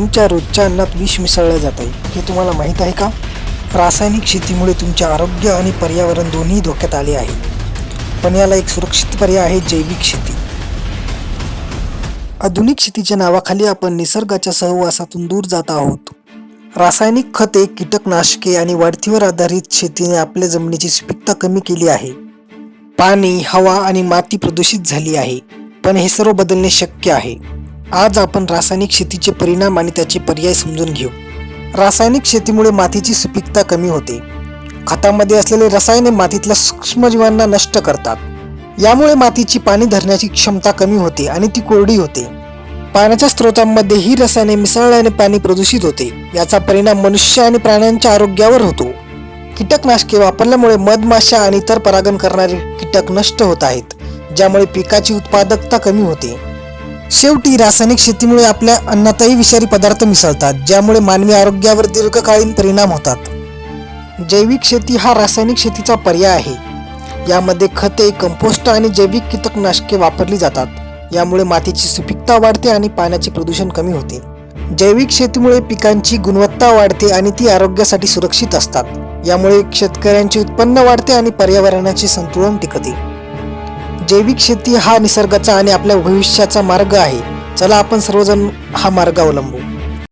तुमच्या रोजच्या अन्नात विष मिसळलं जात आहे हे तुम्हाला माहीत आहे का? रासायनिक शेतीमुळे तुमचे आरोग्य आणि पर्यावरण दोन्ही धोक्यात आले आहे. पण याला एक सुरक्षित पर्याय आहे जैविक शेती. आधुनिक शेतीच्या नावाखाली आपण निसर्गाच्या सहवासातून दूर जात आहोत. रासायनिक खते कीटकनाशके आणि वाढतीवर आधारित शेतीने आपल्या जमिनीची सुपीकता कमी केली आहे. पाणी हवा आणि माती प्रदूषित झाली आहे. पण हे सर्व बदलणे शक्य आहे. आज आपण रासायनिक शेतीचे परिणाम आणि त्याचे पर्याय समजून घेऊ. रासायनिक शेतीमुळे मातीची सुपीकता कमी होते. खतामध्ये असलेले रसायने मातीतल्या सूक्ष्मजीवांना नष्ट करतात. यामुळे मातीची पाणी धरण्याची क्षमता कमी होते आणि ती कोरडी होते. पाण्याच्या स्रोतांमध्ये ही रसायने मिसळल्याने पाणी प्रदूषित होते. याचा परिणाम मनुष्य आणि प्राण्यांच्या आरोग्यावर होतो. कीटकनाशके वापरल्यामुळे मधमाशा आणि इतर परागण करणारे कीटक नष्ट होत आहेत ज्यामुळे पिकाची उत्पादकता कमी होते. शेवटी रासायनिक शेतीमुळे आपल्या अन्नातही विषारी पदार्थ मिसळतात ज्यामुळे मानवी आरोग्यावर दीर्घकालीन परिणाम होतात. जैविक शेती हा रासायनिक शेतीचा पर्याय आहे. यामध्ये खते कंपोस्ट आणि जैविक कीटकनाशके वापरली जातात. यामुळे मातीची सुपीकता वाढते आणि पाण्याचे प्रदूषण कमी होते. जैविक शेतीमुळे पिकांची गुणवत्ता वाढते आणि ती आरोग्यासाठी सुरक्षित असतात. यामुळे शेतकऱ्यांचे उत्पन्न वाढते आणि पर्यावरणाचे संतुलन टिकते. जैविक शेती हा निसर्गाचा आणि आपल्या भविष्याचा मार्ग आहे. चला आपण सर्वजण हा मार्ग अवलंबू.